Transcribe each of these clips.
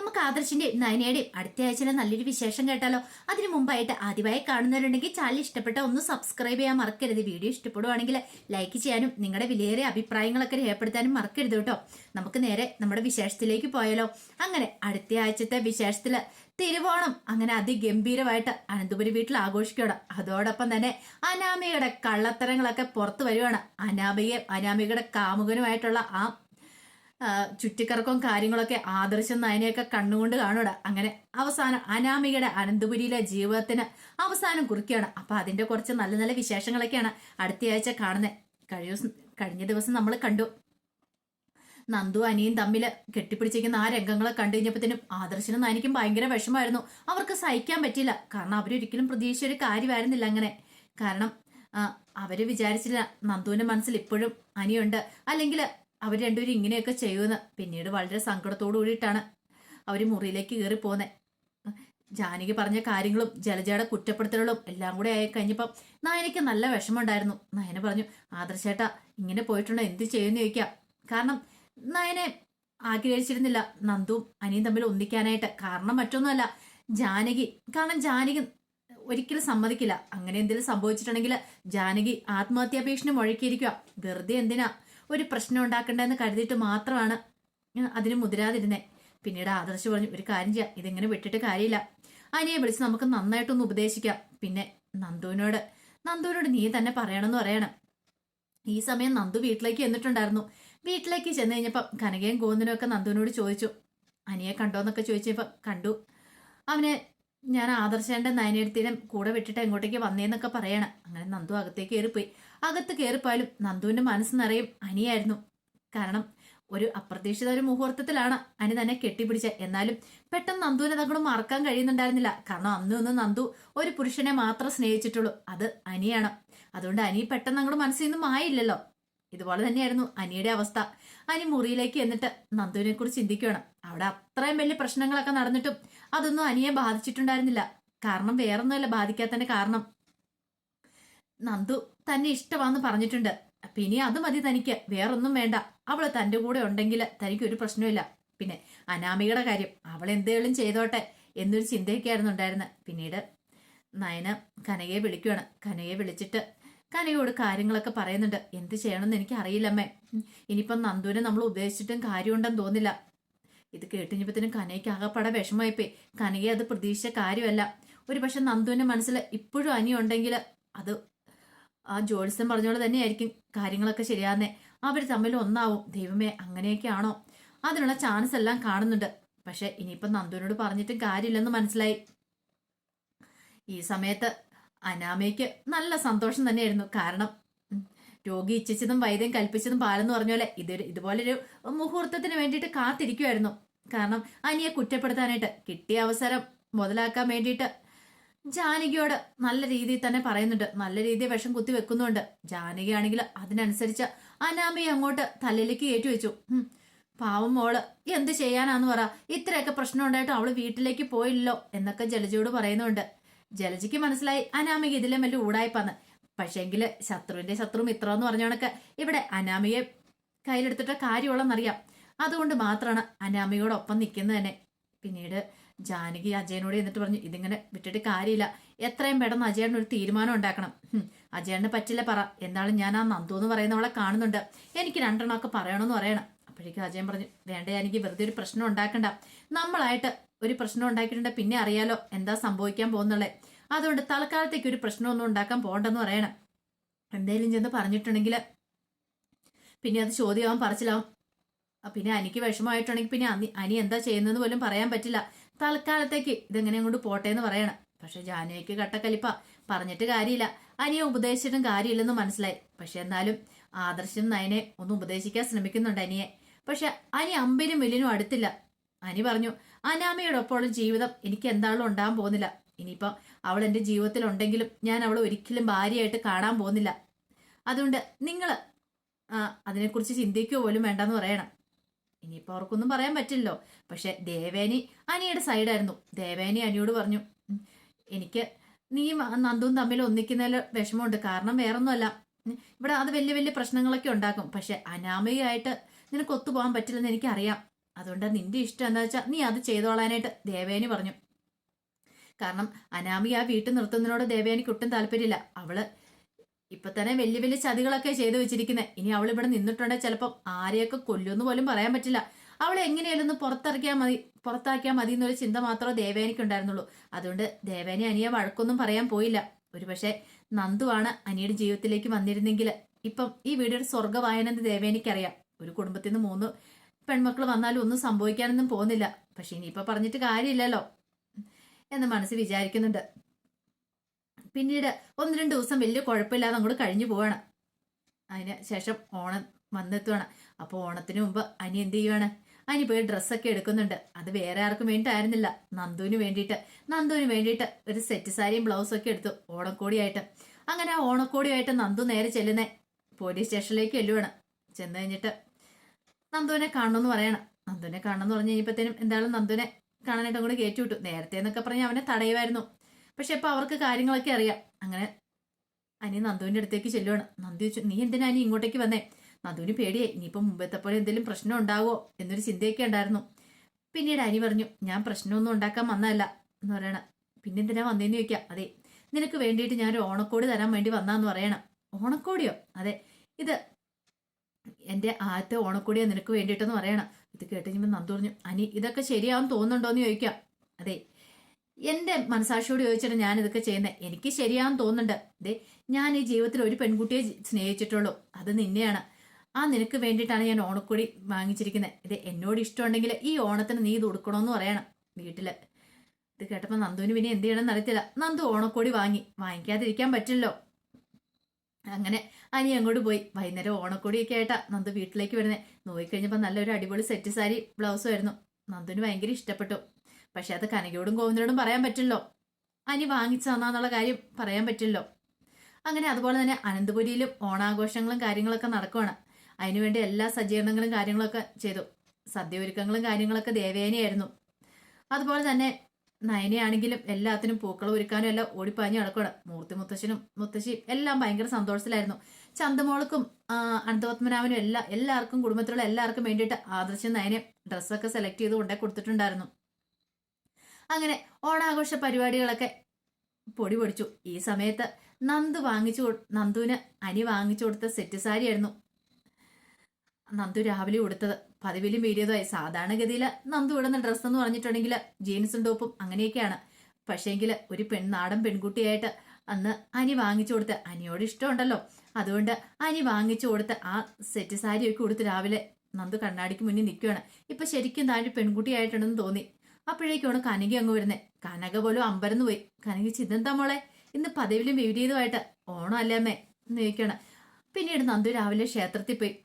നമുക്ക് ആദർശിന്റെയും നയനയുടെയും അടുത്ത ആഴ്ചയിലെ നല്ലൊരു വിശേഷം കേട്ടാലോ? അതിനു മുമ്പായിട്ട് ആദ്യമായി കാണുന്നവരുണ്ടെങ്കിൽ ചാനൽ ഇഷ്ടപ്പെട്ട ഒന്ന് സബ്സ്ക്രൈബ് ചെയ്യാൻ മറക്കരുത്. വീഡിയോ ഇഷ്ടപ്പെടുവാണെങ്കിൽ ലൈക്ക് ചെയ്യാനും നിങ്ങളുടെ വിലയേറെ അഭിപ്രായങ്ങളൊക്കെ രേഖപ്പെടുത്താനും മറക്കരുത് കേട്ടോ. നമുക്ക് നേരെ നമ്മുടെ വിശേഷത്തിലേക്ക് പോയാലോ? അങ്ങനെ അടുത്ത ആഴ്ചത്തെ വിശേഷത്തിൽ തിരുവോണം അങ്ങനെ അതിഗംഭീരമായിട്ട് അനന്തപുരി വീട്ടിൽ ആഘോഷിക്കുകയാണ്. അതോടൊപ്പം തന്നെ അനാമികയുടെ കള്ളത്തരങ്ങളൊക്കെ പുറത്തു വരുവാണ്. അനാമിക അനാമികയുടെ കാമുകനുമായിട്ടുള്ള ആ, ചുറ്റിക്കറക്കവും കാര്യങ്ങളൊക്കെ ആദർശം നയനെയൊക്കെ കണ്ണുകൊണ്ട് കാണൂട. അങ്ങനെ അവസാനം അനാമികയുടെ അനന്തപുരിയിലെ ജീവിതത്തിന് അവസാനം കുറിക്കുകയാണ്. അപ്പൊ അതിന്റെ കുറച്ച് നല്ല നല്ല വിശേഷങ്ങളൊക്കെയാണ് അടുത്തയാഴ്ച കാണുന്നത് കഴിഞ്ഞ കഴിഞ്ഞ ദിവസം നമ്മൾ കണ്ടു. നന്ദു അനിയും തമ്മിൽ കെട്ടിപ്പിടിച്ചിരിക്കുന്ന ആ രംഗങ്ങളെ കണ്ടു കഴിഞ്ഞപ്പോഴത്തേനും ആദർശനും നയനിക്കും ഭയങ്കര വിഷമായിരുന്നു അവർക്ക് സഹിക്കാൻ പറ്റില്ല കാരണം അവരൊരിക്കലും പ്രതീക്ഷിച്ച ഒരു കാര്യമായിരുന്നില്ല അങ്ങനെ. കാരണം അവർ വിചാരിച്ചില്ല നന്ദുവിന്റെ മനസ്സിൽ ഇപ്പോഴും അനിയുണ്ട്. അല്ലെങ്കിൽ അവർ രണ്ടുപേരും ഇങ്ങനെയൊക്കെ ചെയ്യുമെന്ന് പിന്നീട് വളരെ സങ്കടത്തോടു കൂടിയിട്ടാണ് അവർ മുറിയിലേക്ക് കയറി പോകുന്നത് ജാനകി പറഞ്ഞ കാര്യങ്ങളും ജലജയുടെ കുറ്റപ്പെടുത്തലുകളും എല്ലാം കൂടെ ആയി കഴിഞ്ഞപ്പം നയനയ്ക്ക് നല്ല വിഷമമുണ്ടായിരുന്നു. നയന പറഞ്ഞു ആദർശേട്ടാ ഇങ്ങനെ പോയിട്ടുണ്ടോ? എന്ത് ചെയ്യുമെന്ന് ചോദിക്കാം. കാരണം നയനെ ആഗ്രഹിച്ചിരുന്നില്ല. നന്ദുവും അനിയും തമ്മിൽ ഒന്നിക്കാനായിട്ട്. കാരണം മറ്റൊന്നുമല്ല ജാനകി കാരണം ജാനകി ഒരിക്കലും സമ്മതിക്കില്ല. അങ്ങനെ എന്തെങ്കിലും സംഭവിച്ചിട്ടുണ്ടെങ്കിൽ ജാനകി ആത്മഹത്യാ ഭീഷണി മുഴക്കിയിരിക്കുക വെറുതെ എന്തിനാ? ഒരു പ്രശ്നം ഉണ്ടാക്കണ്ടെന്ന് കരുതിയിട്ട് മാത്രമാണ് അതിന് മുതിരാതിരുന്നേ. പിന്നീട് ആദർശ് പറഞ്ഞു ഒരു കാര്യം ചെയ്യാം ഇതിങ്ങനെ വിട്ടിട്ട് കാര്യമില്ല. അനിയെ വിളിച്ച് നമുക്ക് നന്നായിട്ടൊന്ന് ഉപദേശിക്കാം. പിന്നെ നന്ദുവിനോട് നന്ദുവിനോട് നീ തന്നെ പറയണമെന്ന് പറയണം. ഈ സമയം നന്ദു വീട്ടിലേക്ക് ചെന്നിട്ടുണ്ടായിരുന്നു. വീട്ടിലേക്ക് ചെന്ന് കഴിഞ്ഞപ്പം കനകയും ഗോവിന്ദനും ഒക്കെ നന്ദുവിനോട് ചോദിച്ചു അനിയെ കണ്ടോന്നൊക്കെ ചോദിച്ചപ്പോൾ കണ്ടു. അവനെ ഞാൻ ആദർശേന്റെ നയനെടുത്തിനും കൂടെ വിട്ടിട്ട് എങ്ങോട്ടേക്ക് വന്നേന്നൊക്കെ പറയണം. അങ്ങനെ നന്ദു അകത്തേക്ക് കയറിപ്പോയി. അകത്ത് കയറിപ്പോയാലും നന്ദുവിന്റെ മനസ്സ് നിറയും അനിയായിരുന്നു. കാരണം ഒരു അപ്രതീക്ഷിത ഒരു മുഹൂർത്തത്തിലാണ് അനി തന്നെ കെട്ടിപ്പിടിച്ച. എന്നാലും പെട്ടെന്ന് നന്ദുവിനെ തങ്ങളും മറക്കാൻ കഴിയുന്നുണ്ടായിരുന്നില്ല. കാരണം അന്ന് ഒന്ന് നന്ദു ഒരു പുരുഷനെ മാത്രം സ്നേഹിച്ചിട്ടുള്ളൂ. അത് അനിയാണ്. അതുകൊണ്ട് അനി പെട്ടെന്ന് അങ്ങോട്ട് മനസ്സിൽ നിന്നും മായില്ലല്ലോ. ഇതുപോലെ തന്നെയായിരുന്നു അനിയുടെ അവസ്ഥ. അനി മുറിയിലേക്ക് എന്നിട്ട് നന്ദുവിനെ കുറിച്ച് ചിന്തിക്കുകയാണ്. അവിടെ അത്രയും വലിയ പ്രശ്നങ്ങളൊക്കെ നടന്നിട്ടും അതൊന്നും അനിയെ ബാധിച്ചിട്ടുണ്ടായിരുന്നില്ല. കാരണം വേറൊന്നുമല്ല ബാധിക്കാത്തതിന്റെ കാരണം. നന്ദു തന്നെ ഇഷ്ടമാന്ന് പറഞ്ഞിട്ടുണ്ട്. പിന്നെ അത് മതി തനിക്ക്. വേറൊന്നും വേണ്ട. അവൾ തന്റെ കൂടെ ഉണ്ടെങ്കിൽ തനിക്ക് ഒരു പ്രശ്നമില്ല പിന്നെ അനാമികയുടെ കാര്യം. അവൾ എന്തേലും ചെയ്തോട്ടെ എന്നൊരു ചിന്തയൊക്കെയായിരുന്നു ഉണ്ടായിരുന്നത് പിന്നീട് നയന കനകയെ വിളിക്കുകയാണ് കനകയെ വിളിച്ചിട്ട് കനകയോട് കാര്യങ്ങളൊക്കെ പറയുന്നുണ്ട്. എന്ത് ചെയ്യണമെന്ന് എനിക്ക് അറിയില്ലമ്മേ ഇനിയിപ്പം നന്ദുവിനെ നമ്മൾ ഉപദേശിച്ചിട്ടും കാര്യമുണ്ടെന്ന് തോന്നില്ല. ഇത് കേട്ടുകഴിഞ്ഞപ്പത്തിനും കനയ്ക്ക് ആകപ്പാടെ വിഷമമായിപ്പോയി. കനകയെ അത് പ്രതീക്ഷിച്ച കാര്യമല്ല. ഒരു പക്ഷെ നന്ദുവിന്റെ മനസ്സിൽ ഇപ്പോഴും അനിയുണ്ടെങ്കിൽ അത് ആ ജോത്സ്യം പറഞ്ഞോളെ തന്നെയായിരിക്കും കാര്യങ്ങളൊക്കെ ശരിയാന്നെ അവർ തമ്മിൽ ഒന്നാവും. ദൈവമേ അങ്ങനെയൊക്കെയാണോ? അതിനുള്ള ചാൻസ് എല്ലാം കാണുന്നുണ്ട്. പക്ഷെ ഇനിയിപ്പം നന്ദുവിനോട് പറഞ്ഞിട്ടും കാര്യമില്ലെന്ന് മനസ്സിലായി. ഈ സമയത്ത് അനാമയ്ക്ക് നല്ല സന്തോഷം തന്നെയായിരുന്നു. കാരണം രോഗി ഇച്ഛിച്ചതും വൈദ്യം കൽപ്പിച്ചതും പാലെന്ന് പറഞ്ഞ പോലെ ഇതൊരു ഇതുപോലൊരു മുഹൂർത്തത്തിന് വേണ്ടിയിട്ട് കാത്തിരിക്കുമായിരുന്നു കാരണം അനിയെ കുറ്റപ്പെടുത്താനായിട്ട് കിട്ടിയ അവസരം മുതലാക്കാൻ വേണ്ടിയിട്ട് ജാനകിയോട് നല്ല രീതിയിൽ തന്നെ പറയുന്നുണ്ട്. നല്ല രീതിയിൽ വിഷം കുത്തി വെക്കുന്നുണ്ട്. ജാനകിയാണെങ്കിൽ അതിനനുസരിച്ച് അനാമയെ അങ്ങോട്ട് തലയിലേക്ക് കയറ്റി വെച്ചു പാവം മോൾ എന്ത് ചെയ്യാനാന്ന് പറ. ഇത്രയൊക്കെ പ്രശ്നം ഉണ്ടായിട്ട് അവൾ വീട്ടിലേക്ക് പോയില്ലോ എന്നൊക്കെ ജലജയോട് പറയുന്നുണ്ട്. ജലജിക്ക് മനസ്സിലായി അനാമിക ഇതിലും വലിയ ഊടായിപ്പാന്ന് പക്ഷേങ്കിൽ ശത്രുവിന്റെ ശത്രു മിത്രം എന്ന് ഇവിടെ അനാമിയെ കയ്യിലെടുത്തിട്ട് കാര്യമുള്ളെന്നറിയാം അതുകൊണ്ട് മാത്രമാണ് അനാമിയോടൊപ്പം നിൽക്കുന്നത് തന്നെ. പിന്നീട് ജാനകി അജയനോട് എന്നിട്ട് പറഞ്ഞു ഇതിങ്ങനെ വിട്ടിട്ട് കാര്യമില്ല. എത്രയും പെട്ടെന്ന് അജയണ് ഒരു തീരുമാനം ഉണ്ടാക്കണം. ഹും, പറ്റില്ല പറ. എന്നാലും ഞാൻ ആ നന്ദു എന്ന് പറയുന്നവളെ കാണുന്നുണ്ട്. എനിക്ക് രണ്ടെണ്ണമൊക്കെ പറയണമെന്ന് പറയണം. അപ്പോഴേക്കും അജയൻ പറഞ്ഞു വേണ്ട എനിക്ക് വെറുതെ ഒരു പ്രശ്നം ഉണ്ടാക്കണ്ട. നമ്മളായിട്ട് ഒരു പ്രശ്നം ഉണ്ടാക്കിയിട്ടുണ്ട് പിന്നെ അറിയാലോ എന്താ സംഭവിക്കാൻ പോകുന്നുള്ളത് അതുകൊണ്ട് തൽക്കാലത്തേക്ക് ഒരു പ്രശ്നമൊന്നും ഉണ്ടാക്കാൻ പോകണ്ടെന്ന് പറയണം. എന്തേലും ചെന്ന് പറഞ്ഞിട്ടുണ്ടെങ്കിൽ പിന്നെ അത് ചോദ്യമാവും പറച്ചിലാവും. പിന്നെ അനിക്ക് വിഷമമായിട്ടുണ്ടെങ്കിൽ പിന്നെ അനി എന്താ ചെയ്യുന്നതെന്ന് പോലും പറയാൻ പറ്റില്ല. തൽക്കാലത്തേക്ക് ഇതെങ്ങനെ അങ്ങോട്ട് പോട്ടെ എന്ന് പറയണം. പക്ഷെ ജാനുവയ്ക്ക് കട്ടക്കലിപ്പ പറഞ്ഞിട്ട് കാര്യമില്ല. അനിയെ ഉപദേശിച്ചിട്ടും കാര്യമില്ലെന്ന് മനസ്സിലായി. പക്ഷെ എന്നാലും ആദർശം നയനെ ഒന്ന് ഉപദേശിക്കാൻ ശ്രമിക്കുന്നുണ്ട് അനിയെ. പക്ഷെ അനി അമ്പിനും മില്ലിനും അടുത്തില്ല. അനി പറഞ്ഞു അനാമയോടൊപ്പമുള്ള ജീവിതം എനിക്ക് എന്താളും ഉണ്ടാകാൻ പോകുന്നില്ല. ഇനിയിപ്പം അവൾ എന്റെ ജീവിതത്തിൽ ഉണ്ടെങ്കിലും ഞാൻ അവളെ ഒരിക്കലും ഭാര്യയായിട്ട് കാണാൻ പോകുന്നില്ല. അതുകൊണ്ട് നിങ്ങൾ അതിനെക്കുറിച്ച് ചിന്തിക്കുക പോലും വേണ്ടെന്ന് പറയണം. ഇനിയിപ്പോൾ അവർക്കൊന്നും പറയാൻ പറ്റില്ലല്ലോ. പക്ഷെ ദേവേനി അനിയുടെ സൈഡായിരുന്നു ദേവേനി അനിയോട് പറഞ്ഞു എനിക്ക് നീ നന്ദുവും തമ്മിൽ ഒന്നിക്കുന്നതിൽ വിഷമമുണ്ട്. കാരണം വേറൊന്നുമല്ല. ഇവിടെ അത് വലിയ വലിയ പ്രശ്നങ്ങളൊക്കെ ഉണ്ടാക്കും. പക്ഷെ അനാമയായിട്ട് നിനക്ക് ഒത്തുപോകാൻ പറ്റില്ലെന്ന് എനിക്കറിയാം. അതുകൊണ്ട് നിന്റെ ഇഷ്ടം എന്താ വെച്ചാൽ നീ അത് ചെയ്തോളാനായിട്ട് ദേവേനി പറഞ്ഞു. കാരണം അനാമി ആ വീട്ടിൽ നിർത്തുന്നതിനോട് ദേവേനിക്ക് ഒട്ടും താല്പര്യമില്ല. അവൾ ഇപ്പൊ തന്നെ വലിയ വലിയ ചതികളൊക്കെ ചെയ്തു വെച്ചിരിക്കുന്നത് ഇനി അവൾ ഇവിടെ നിന്നിട്ടുണ്ടെങ്കിൽ ചിലപ്പം ആരെയൊക്കെ കൊല്ലുമെന്ന് പോലും പറയാൻ പറ്റില്ല. അവളെ എങ്ങനെയാലും ഒന്ന് പുറത്തിറക്കിയാൽ മതി പുറത്താക്കിയാൽ മതി എന്നൊരു ചിന്ത മാത്രമേ ദേവേനിക്ക് ഉണ്ടായിരുന്നുള്ളൂ. അതുകൊണ്ട് ദേവേനി അനിയെ വഴക്കൊന്നും പറയാൻ പോയില്ല. ഒരുപക്ഷെ നന്ദുവാണ് അനിയുടെ ജീവിതത്തിലേക്ക് വന്നിരുന്നെങ്കിൽ. ഇപ്പം ഈ വീടൊരു സ്വർഗവായനെന്ന് ദേവേനിക്കറിയാം ഒരു കുടുംബത്തിൽ നിന്ന് മൂന്ന് പെൺമക്കൾ വന്നാലും ഒന്നും സംഭവിക്കാനൊന്നും പോകുന്നില്ല. പക്ഷെ ഇനിയിപ്പോൾ പറഞ്ഞിട്ട് കാര്യമില്ലല്ലോ എന്ന് മനസ്സ് വിചാരിക്കുന്നുണ്ട്. പിന്നീട് ഒന്ന് രണ്ട് ദിവസം വലിയ കുഴപ്പമില്ലാതെ അങ്ങോട്ട് കഴിഞ്ഞു പോവാണ്. അതിന് ശേഷം ഓണം വന്നെത്തുവാണ്. അപ്പോൾ ഓണത്തിന് മുമ്പ് അനി എന്ത് ചെയ്യുവാണ്? അനി പോയി ഡ്രസ്സൊക്കെ എടുക്കുന്നുണ്ട്. അത് വേറെ ആർക്കും വേണ്ടിയിട്ടായിരുന്നില്ല. നന്ദുവിന് വേണ്ടിയിട്ട്. നന്ദുവിന് വേണ്ടിയിട്ട് ഒരു സെറ്റ് സാരിയും ബ്ലൗസും ഒക്കെ എടുത്തു. ഓണക്കോടിയായിട്ട്. അങ്ങനെ ആ ഓണക്കോടിയായിട്ട് നന്ദു നേരെ ചെല്ലുന്നേ പോലീസ് സ്റ്റേഷനിലേക്ക് ചെല്ലുവാണ്. ചെന്ന് കഴിഞ്ഞിട്ട് നന്ദുവിനെ കാണണമെന്ന് പറയണം. നന്ദുവിനെ കാണണമെന്ന് പറഞ്ഞു കഴിഞ്ഞപ്പോഴത്തേനും എന്തായാലും നന്ദുവിനെ കാണാനായിട്ട് അങ്ങോട്ട് കയറ്റി വിട്ടു. നേരത്തെ എന്നൊക്കെ പറഞ്ഞ് അവനെ തടയുമായിരുന്നു. പക്ഷെ ഇപ്പൊ അവർക്ക് കാര്യങ്ങളൊക്കെ അറിയാം. അങ്ങനെ അനി നന്ദുവിന്റെ അടുത്തേക്ക് ചെല്ലുവാണ്. നന്ദു ചോദിച്ചു നീ എന്തിനാ അനി ഇങ്ങോട്ടേക്ക് വന്നേ? നന്ദുവിന് പേടിയായി. ഇനിയിപ്പം മുമ്പത്തെ പോലെ എന്തെങ്കിലും പ്രശ്നം ഉണ്ടാവോ? എന്നൊരു ചിന്തയൊക്കെ ഉണ്ടായിരുന്നു. പിന്നീട് അനി പറഞ്ഞു ഞാൻ പ്രശ്നമൊന്നും ഉണ്ടാക്കാൻ വന്നതല്ല. എന്ന് പറയണ. പിന്നെ എന്തിനാ വന്നേന്ന് ചോദിക്കാം? അതെ നിനക്ക് വേണ്ടിയിട്ട് ഞാൻ ഒരു ഓണക്കോടി തരാൻ വേണ്ടി വന്നാന്ന് പറയണം. ഓണക്കോടിയോ? അതെ ഇത് എന്റെ ആദ്യത്തെ ഓണക്കോടിയാ നിനക്ക് വേണ്ടിയിട്ടെന്ന് പറയണം. ഇത് കേട്ട് കഴിയുമ്പോൾ നന്ദു പറഞ്ഞു അനി ഇതൊക്കെ ശരിയാവും തോന്നുന്നുണ്ടോന്ന് ചോദിക്കാം. അതെ എന്റെ മനസാക്ഷിയോട് ചോദിച്ചിട്ട് ഞാൻ ഇതൊക്കെ ചെയ്യുന്നത് എനിക്ക് ശരിയാന്ന് തോന്നുന്നുണ്ട്. ദേ ഞാൻ ഈ ജീവിതത്തിൽ ഒരു പെൺകുട്ടിയെ സ്നേഹിച്ചിട്ടുള്ളൂ. അത് നിന്നെയാണ്. ആ നിനക്ക് വേണ്ടിയിട്ടാണ് ഞാൻ ഓണക്കോടി വാങ്ങിച്ചിരിക്കുന്നത് ഇത് എന്നോട് ഇഷ്ടമുണ്ടെങ്കിൽ ഈ ഓണത്തിന് നീ ഇത് കൊടുക്കണമെന്ന് പറയണം വീട്ടിൽ. ഇത് കേട്ടപ്പോൾ നന്ദുവിന് പിന്നെ എന്ത് ചെയ്യണമെന്ന് അറിയത്തില്ല. നന്ദു ഓണക്കോടി വാങ്ങി. വാങ്ങിക്കാതിരിക്കാൻ പറ്റില്ലല്ലോ. അങ്ങനെ അനി അങ്ങോട്ട് പോയി. വൈകുന്നേരം ഓണക്കോടിയൊക്കെ ആയിട്ടാ നന്ദു വീട്ടിലേക്ക് വരുന്നത് നോക്കിക്കഴിഞ്ഞപ്പോൾ നല്ലൊരു അടിപൊളി സെറ്റ് സാരി ബ്ലൗസും ആയിരുന്നു. നന്ദുവിന് ഭയങ്കര ഇഷ്ടപ്പെട്ടു. പക്ഷെ അത് കനകയോടും ഗോവിന്ദനോടും പറയാൻ പറ്റില്ലോ അനി വാങ്ങിച്ചു തന്നാന്നുള്ള കാര്യം പറയാൻ പറ്റില്ലോ അങ്ങനെ അതുപോലെ തന്നെ അനന്തപുരിയിലും ഓണാഘോഷങ്ങളും കാര്യങ്ങളൊക്കെ നടക്കുവാണ്. അതിനുവേണ്ടി എല്ലാ സജ്ജീകരണങ്ങളും കാര്യങ്ങളൊക്കെ ചെയ്തു. സദ്യ ഒരുക്കങ്ങളും കാര്യങ്ങളൊക്കെ ദേവേനയായിരുന്നു. അതുപോലെ തന്നെ നയനയാണെങ്കിലും എല്ലാത്തിനും പൂക്കൾ ഒരുക്കാനും എല്ലാം ഓടിപ്പാഞ്ഞു നടക്കണം മൂർത്തി മുത്തശ്ശനും മുത്തശ്ശിയും എല്ലാം ഭയങ്കര സന്തോഷത്തിലായിരുന്നു. ചന്തമോൾക്കും അനന്തപത്മനാഭനും എല്ലാ എല്ലാവർക്കും കുടുംബത്തിലുള്ള എല്ലാവർക്കും വേണ്ടിയിട്ട് ആദർശം നയനെ ഡ്രസ്സൊക്കെ സെലക്ട് ചെയ്ത് കൊണ്ടേ കൊടുത്തിട്ടുണ്ടായിരുന്നു. അങ്ങനെ ഓണാഘോഷ പരിപാടികളൊക്കെ പൊടി പൊടിച്ചു. ഈ സമയത്ത് നന്ദു വാങ്ങിച്ചു നന്ദുവിന് അനി വാങ്ങിച്ചു കൊടുത്ത സെറ്റ് സാരി ആയിരുന്നു. നന്ദു രാവിലെ ഉടുത്തത് പതിവിലും വീടിയതുമായി സാധാരണഗതിയിൽ നന്ദു ഇടുന്ന ഡ്രസ്സ് എന്ന് പറഞ്ഞിട്ടുണ്ടെങ്കിൽ ജീൻസും ടോപ്പും അങ്ങനെയൊക്കെയാണ്. പക്ഷേങ്കിൽ ഒരു പെൺ നാടൻ പെൺകുട്ടിയായിട്ട് അന്ന് അനി വാങ്ങിച്ചു കൊടുത്ത് അനിയോട് ഇഷ്ടമുണ്ടല്ലോ. അതുകൊണ്ട് അനി വാങ്ങിച്ചു കൊടുത്ത് ആ സെറ്റ് സാരിയൊക്കെ കൊടുത്ത് രാവിലെ നന്ദു കണ്ണാടിക്ക് മുന്നിൽ നിൽക്കുകയാണ്. ഇപ്പൊ ശരിക്കും താഴെ പെൺകുട്ടിയായിട്ടുണ്ടെന്ന് തോന്നി. അപ്പോഴേക്കാണ് കനക അങ്ങ് വരുന്നത് കനക പോലും അമ്പരന്ന് പോയി. കനക ചിതെന്താ മോളെ? ഇന്ന് പതിവിലും വിപരീതമായിട്ട്. ഓണം അല്ലേ അമ്മേ? എന്ന് ചോദിക്കുകയാണ്. പിന്നീട് നന്ദു രാവിലെ ക്ഷേത്രത്തിൽ പോയി.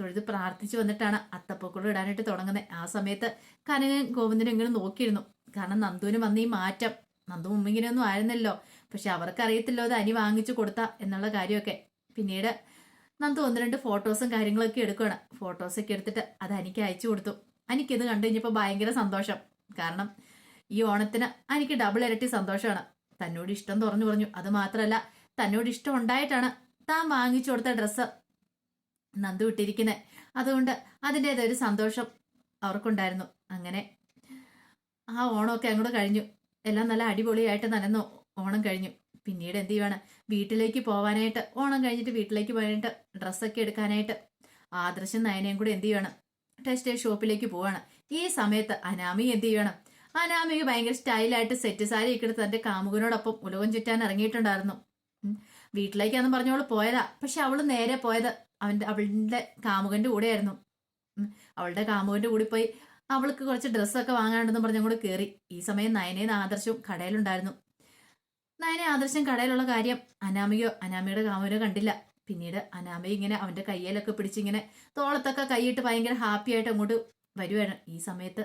തൊഴുത് പ്രാർത്ഥിച്ചു വന്നിട്ടാണ് അത്തപ്പൂക്കളും ഇടാനായിട്ട് തുടങ്ങുന്നത് ആ സമയത്ത് കനകൻ ഗോവിന്ദനും ഇങ്ങനെ നോക്കിയിരുന്നു. കാരണം നന്ദുവിന് വന്ന ഈ മാറ്റം. നന്ദു മുമ്പിങ്ങനെയൊന്നും ആയിരുന്നല്ലോ. പക്ഷെ അവർക്കറിയത്തില്ലോ അത് അനി വാങ്ങിച്ചു കൊടുത്ത എന്നുള്ള കാര്യമൊക്കെ. പിന്നീട് നന്ദു ഒന്ന് രണ്ട് ഫോട്ടോസും കാര്യങ്ങളൊക്കെ എടുക്കുകയാണ്. ഫോട്ടോസൊക്കെ എടുത്തിട്ട് അത് അനിക്ക് അയച്ചു കൊടുത്തു. അനിക്കിത് കണ്ടു കഴിഞ്ഞപ്പോൾ ഭയങ്കര സന്തോഷം. കാരണം ഈ ഓണത്തിന് എനിക്ക് ഡബിൾ ഇരട്ടി സന്തോഷമാണ്. തന്നോട് ഇഷ്ടം തുറന്നു പറഞ്ഞു. അത് മാത്രമല്ല തന്നോട് ഇഷ്ടം ഉണ്ടായിട്ടാണ് താൻ വാങ്ങിച്ചു കൊടുത്ത ഡ്രസ്സ് നന്ദു ഇട്ടിരിക്കുന്നത് അതുകൊണ്ട് അതിന്റെതൊരു സന്തോഷം അവർക്കുണ്ടായിരുന്നു. അങ്ങനെ ആ ഓണമൊക്കെ അങ്ങോട്ട് കഴിഞ്ഞു. എല്ലാം നല്ല അടിപൊളിയായിട്ട് നനന്നു. ഓണം കഴിഞ്ഞു. പിന്നീട് എന്ത് ചെയ്യുവാണ്? വീട്ടിലേക്ക് പോവാനായിട്ട് ഓണം കഴിഞ്ഞിട്ട് വീട്ടിലേക്ക് പോയിട്ട് ഡ്രസ്സൊക്കെ എടുക്കാനായിട്ട് ആദർശം നയനയും കൂടെ എന്ത് ചെയ്യണം ടെക്സ്റ്റൈൽ ഷോപ്പിലേക്ക് പോവാണ്. ഈ സമയത്ത് അനാമി എന്ത് ചെയ്യണം? അനാമിക ഭയങ്കര സ്റ്റൈലായിട്ട് സെറ്റ് സാരി ഇക്കിട്ട് തന്റെ കാമുകനോടൊപ്പം ഉലകം ചുറ്റാൻ ഇറങ്ങിയിട്ടുണ്ടായിരുന്നു. വീട്ടിലേക്കാന്ന് പറഞ്ഞവൾ പോയതാ. പക്ഷെ അവൾ നേരെ പോയത് അവന്റെ അവളുടെ കാമുകന്റെ കൂടെയായിരുന്നു. അവളുടെ കാമുകന്റെ കൂടി പോയി അവൾക്ക് കുറച്ച് ഡ്രസ്സൊക്കെ വാങ്ങാനുണ്ടെന്ന് പറഞ്ഞങ്ങോട്ട് കയറി ഈ സമയം നയനയും ആദർശവും കടയിലുണ്ടായിരുന്നു. നയനെ ആദർശം കടയിലുള്ള കാര്യം അനാമികയോ അനാമിയുടെ കാമുകനോ കണ്ടില്ല. പിന്നീട് അനാമ ഇങ്ങനെ അവന്റെ കയ്യിലൊക്കെ പിടിച്ചിങ്ങനെ തോളത്തൊക്കെ കൈയിട്ട് ഭയങ്കര ഹാപ്പി ആയിട്ട് അങ്ങോട്ട് വരുവാണ്. ഈ സമയത്ത്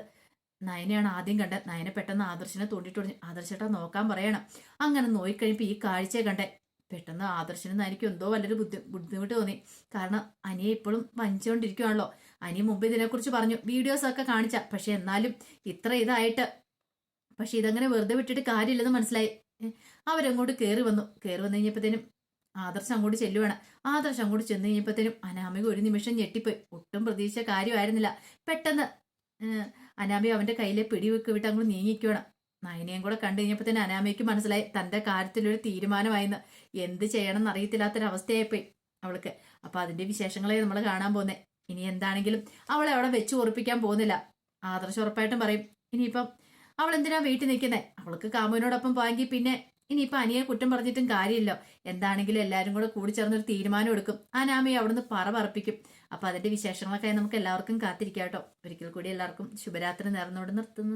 നയനെയാണ് ആദ്യം കണ്ടത്. നയനെ പെട്ടെന്ന് ആദർശനെ തോണ്ടിട്ട് പറഞ്ഞു ആദർശേട്ടാ നോക്കാൻ പറയണം. അങ്ങനെ നോക്കിക്കഴിഞ്ഞപ്പോൾ ഈ കാഴ്ചയെ കണ്ടേ. പെട്ടെന്ന് ആദർശനും എനിക്ക് എന്തോ വല്ലൊരു ബുദ്ധി ബുദ്ധിമുട്ട് തോന്നി. കാരണം അനിയെ ഇപ്പോഴും വഞ്ചിച്ചുകൊണ്ടിരിക്കുകയാണല്ലോ അനി മുമ്പ് ഇതിനെക്കുറിച്ച് പറഞ്ഞു വീഡിയോസ് ഒക്കെ കാണിച്ച. പക്ഷെ എന്നാലും ഇത്ര ഇതായിട്ട് പക്ഷെ ഇതങ്ങനെ വെറുതെ വിട്ടിട്ട് കാര്യമില്ലെന്ന് മനസ്സിലായി. അവരങ്ങോട്ട് കയറി വന്നു. കയറി വന്നു കഴിഞ്ഞപ്പോഴത്തേനും ആദർശം അങ്ങോട്ട് ചെല്ലുവാണ്. ആദർശം അങ്ങോട്ട് ചെന്ന് കഴിഞ്ഞപ്പോഴത്തേനും അനാമിക ഒരു നിമിഷം ഞെട്ടിപ്പോയി. ഒട്ടും പ്രതീക്ഷിച്ച കാര്യമായിരുന്നില്ല. പെട്ടെന്ന് അനാമിക അവന്റെ കയ്യിലെ പിടിവെക്ക് വിട്ട് അങ്ങോട്ട് നീങ്ങിക്കണം. നയനയും കൂടെ കണ്ടു കഴിഞ്ഞപ്പോൾ തന്നെ അനാമയ്ക്ക് മനസ്സിലായി തന്റെ കാര്യത്തിലൊരു തീരുമാനമായിന്ന്. എന്ത് ചെയ്യണം എന്നറിയത്തില്ലാത്തൊരവസ്ഥയായിപ്പോയി അവൾക്ക്. അപ്പൊ അതിന്റെ വിശേഷങ്ങളെ നമ്മൾ കാണാൻ പോകുന്നത് ഇനി എന്താണെങ്കിലും അവളെ അവിടെ വെച്ച് ഉറപ്പിക്കാൻ പോകുന്നില്ല. ആദർശം ഉറപ്പായിട്ടും പറയും ഇനിയിപ്പം അവൾ എന്തിനാ വീട്ടിൽ നിൽക്കുന്നേ? അവൾക്ക് കാമുവിനോടൊപ്പം പോയെങ്കിൽ പിന്നെ ഇനിയിപ്പം അനിയെ കുറ്റം പറഞ്ഞിട്ടും കാര്യമില്ല. എന്താണെങ്കിലും എല്ലാവരും കൂടെ കൂടി ചേർന്നൊരു തീരുമാനം എടുക്കും. ആ നാമയെ അവിടുന്ന് പറ പറപ്പിക്കും. അപ്പൊ അതിന്റെ വിശേഷങ്ങളൊക്കെ നമുക്ക് എല്ലാവർക്കും കാത്തിരിക്കാം കേട്ടോ. ഒരിക്കൽ കൂടി എല്ലാവർക്കും ശുഭരാത്രി നേർന്നോട് നിർത്തുന്നു.